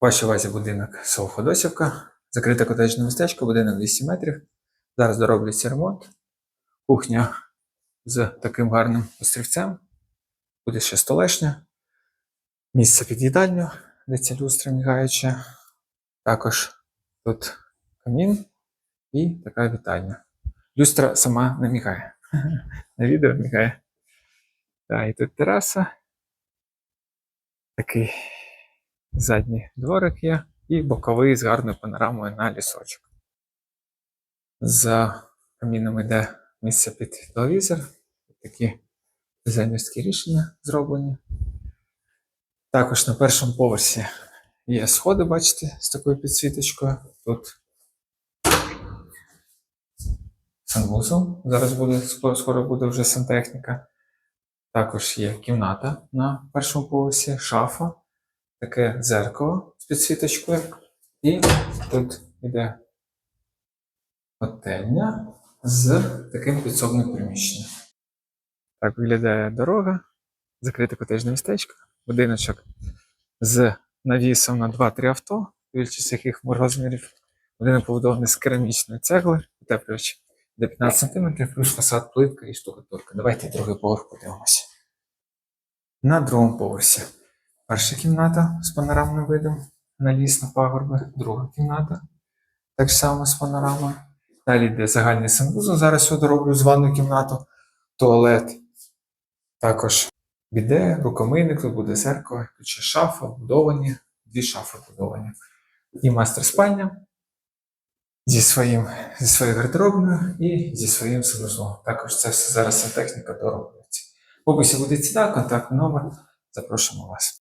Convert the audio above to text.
вашій увазі будинок село закрите котеджне містечко, будинок 200 метрів. Зараз дороблюється ремонт. Кухня з таким гарним острівцем. Буде ще столешня. Місце під їдальню, де ця люстра мігаюча. Також тут камін і така вітальня. Люстра сама не мігає. На відео мігає. Так, і тут тераса. Такий задній дворик є, і боковий з гарною панорамою на лісочок. За каміном йде місце під телевізор. Такі дизайнерські рішення зроблені. Також на першому поверсі є сходи, бачите, з такою підсвіточкою. Тут санвузол. Зараз буде, скоро буде вже сантехніка. Також є кімната на першому поверсі, шафа, таке дзеркало з підсвіточкою. І тут йде готельня з таким підсобним приміщенням. Так виглядає дорога, закрите котежне містечко, будиночок з навісом на 2-3 авто, дивлячись яких розмірів. Будинок побудований з керамічної цегли, утеплювач до 15 см, плюс фасад плитка і штукатурка. Давайте другий поверх подивимося. На другому поверсі перша кімната з панорамним видом на ліс на пагорби, друга кімната так само з панорамою. Далі йде загальний санвузол. Зараз я дороблю з ванну кімнату, туалет. Також біде, рукомийник, тут буде зеркало, тут шафа, будовані, дві шафи будовані. І мастер спальня зі, своїм, зі своєю гардеробною і зі своїм санвузлом. Також це все зараз сантехніка дороблюється. В описі буде ціна, контактний номер. Запрошуємо вас.